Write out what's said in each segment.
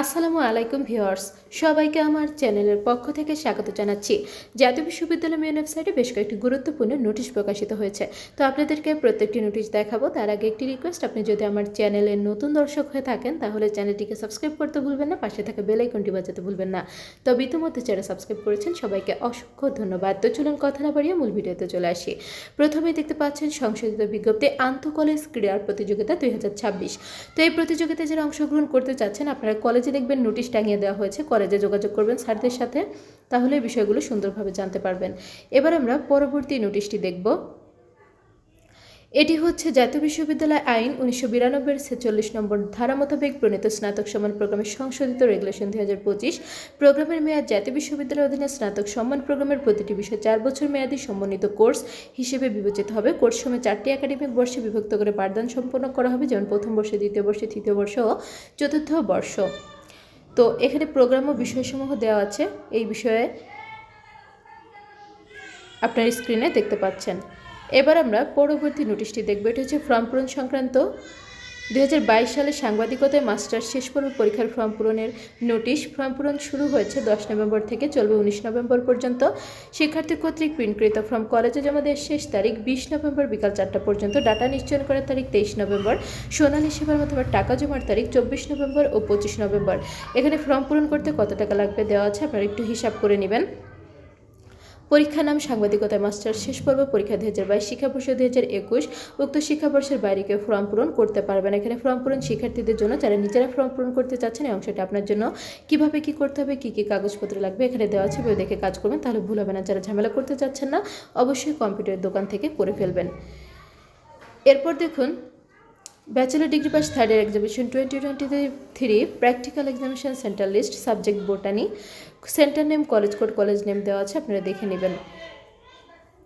আসসালামু আলাইকুম ভিউয়ার্স, সবাইকে আমার চ্যানেলের পক্ষ থেকে স্বাগত জানাচ্ছি। জাতীয় বিশ্ববিদ্যালয় মেন ওয়েবসাইটে বেশ কয়েকটি গুরুত্বপূর্ণ নোটিশ প্রকাশিত হয়েছে। তো আপনাদেরকে প্রত্যেকটি নোটিশ দেখাবো, তার আগে একটি রিকোয়েস্ট আপনি যদি আমার চ্যানেলের নতুন দর্শক হয়ে থাকেন, তাহলে চ্যানেলটিকে সাবস্ক্রাইব করতে ভুলবেন না, পাশে থাকা বেল আইকনটি বাজাতে ভুলবেন না। তবে ইতিমধ্যে যারা সাবস্ক্রাইব করেছেন, সবাইকে অসংখ্য ধন্যবাদ। তো চলুন কথা না বাড়িয়ে মূল ভিডিওতে চলে আসি। প্রথমে দেখতে পাচ্ছেন সংশোধিত বিজ্ঞপ্তি আন্তঃ কলেজ ক্রীড়ার প্রতিযোগিতা দুই হাজার ছাব্বিশ। তো এই প্রতিযোগিতায় যারা অংশগ্রহণ করতে চাচ্ছেন, আপনারা কলেজে দেখবেন নোটিশ টাঙিয়ে দেওয়া হয়েছে, কলেজে যোগাযোগ করবেন স্যারদের সাথে, তাহলে বিষয়গুলো সুন্দরভাবে জানতে পারবেন। এবার আমরা পরবর্তী নোটিশটি দেখব। এটি হচ্ছে জাতীয় বিশ্ববিদ্যালয় আইন উনিশশো বিরানব্বই ছেচল্লিশ নম্বর ধারা মোতাবেক প্রণীত স্নাতক সম্মান প্রোগ্রামের সংশোধিত রেগুলেশন দুই হাজার পঁচিশ। প্রোগ্রামের মেয়াদ জাতীয় বিশ্ববিদ্যালয়ের অধীনে স্নাতক সম্মান প্রোগ্রামের প্রতিটি বিষয় চার বছর মেয়াদী সমন্বিত কোর্স হিসেবে বিবেচিত হবে। কোর্স সময় চারটি একাডেমিক বর্ষে বিভক্ত করে পাঠদান সম্পন্ন করা হবে, যেমন প্রথম বর্ষে, দ্বিতীয় বর্ষে, তৃতীয় বর্ষ ও চতুর্থ বর্ষ। তো এখানে প্রোগ্রাম ও বিষয়সমূহ দেওয়া আছে। এই বিষয়ে আপনার স্ক্রিনে দেখতে পাচ্ছেন। এবার আমরা পরবর্তী নোটিশটি দেখব। এটা হচ্ছে ফর্ম পূরণ সংক্রান্ত দু হাজার বাইশ সালে সাংবাদিকতায় মাস্টার শেষ পর্ব পরীক্ষার ফর্ম পূরণের নোটিশ ফর্ম পূরণ শুরু হয়েছে দশ নভেম্বর থেকে, চলবে উনিশ নভেম্বর পর্যন্ত। শিক্ষার্থী কর্তৃক প্রিন্টকৃত ফর্ম কলেজে জমা দেওয়ার শেষ তারিখ বিশ নভেম্বর বিকাল চারটা পর্যন্ত। ডাটা নিশ্চয়ন করার তারিখ তেইশ নভেম্বর। সোনালী সেবার মাধ্যমে টাকা জমার তারিখ চব্বিশ নভেম্বর ও পঁচিশ নভেম্বর। এখানে ফর্ম পূরণ করতে কত টাকা লাগবে দেওয়া আছে, আপনারা একটু হিসাব করে নেবেন। পরীক্ষার নাম সাংবাদিকতা মাস্টার শেষ পর্ব পরীক্ষা দুই হাজার বাইশ, শিক্ষাবর্ষ দুই হাজার একুশ। উক্ত শিক্ষাবর্ষের বাইরে কেউ ফর্ম পূরণ করতে পারবেন এখানে ফর্ম পূরণ শিক্ষার্থীদের জন্য যারা নিজেরা ফর্ম পূরণ করতে চাচ্ছেন এই অংশটা আপনার জন্য কীভাবে কি করতে হবে, কি কি কাগজপত্র লাগবে, এখানে দেওয়া আছে, বই দেখে কাজ করবেন, তাহলে ভুল হবে না। যারা ঝামেলা করতে চাচ্ছেন না, অবশ্যই কম্পিউটারের দোকান থেকে করে ফেলবেন। এরপর দেখুন bachelor degree pass third year examination twenty twenty three practical examination centre list subject botany centre name college code college name দেওয়া আছে, আপনারা দেখে নেবেন।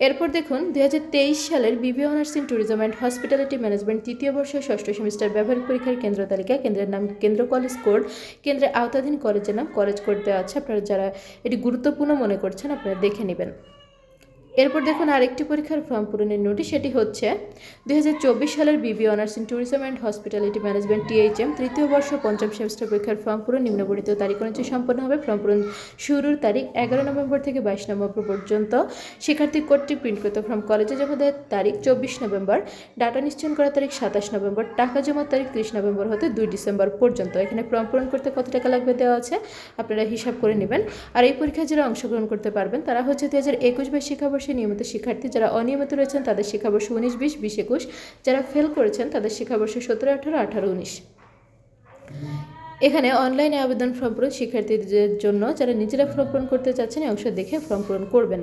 এরপর দেখুন দু হাজার তেইশ সালের BB honours in tourism and hospitality management তৃতীয় বর্ষের ষষ্ঠ সেমিস্টার ব্যবহারিক পরীক্ষার কেন্দ্র তালিকা, কেন্দ্রের নাম কেন্দ্র কলেজ কোড কেন্দ্রের আওতাধীন কলেজের নাম কলেজ কোড দেওয়া আছে। আপনারা যারা এটি গুরুত্বপূর্ণ মনে করছেন, আপনারা দেখে নেবেন। এরপর দেখুন আরেকটি পরীক্ষার ফর্ম পূরণের নোটিশ সেটি হচ্ছে দুই হাজার চব্বিশ সালের BB honours in tourism and hospitality management THM তৃতীয় বর্ষ পঞ্চম সেমিস্টার পরীক্ষার ফর্ম পূরণ, নিম্নবর্ণিত তারিখ অনুযায়ী সম্পন্ন হবে। ফর্ম পূরণ শুরুর তারিখ এগারো নভেম্বর থেকে বাইশ নভেম্বর পর্যন্ত। শিক্ষার্থী কর্তৃক প্রিন্টকৃত ফর্ম কলেজে জমা দেওয়ার তারিখ চব্বিশ নভেম্বর। ডাটা নিশ্চয়ন করার তারিখ সাতাশ নভেম্বর। টাকা জমার তারিখ ত্রিশ নভেম্বর হতে দুই ডিসেম্বর পর্যন্ত। এখানে ফর্ম পূরণ করতে কত টাকা লাগবে দেওয়া আছে, আপনারা হিসাব করে নেবেন। আর এই পরীক্ষায় যারা অংশগ্রহণ করতে পারবেন, তারা হচ্ছে দু হাজার একুশ বাইশ শিক্ষাবর্ষে নিয়মিত শিক্ষার্থী যারা অনিয়মিত রয়েছেন, তাদের শিক্ষাবর্ষ উনিশ, বিশ বিশ, একুশ। যারা ফেল করেছেন, তাদের শিক্ষাবর্ষ সতেরো, আঠারো আঠারো, উনিশ। এখানে অনলাইনে আবেদন ফর্ম পূরণ শিক্ষার্থীদের জন্য, যারা নিজেরা ফর্ম পূরণ করতে চাচ্ছেন অংশ দেখে ফর্ম পূরণ করবেন।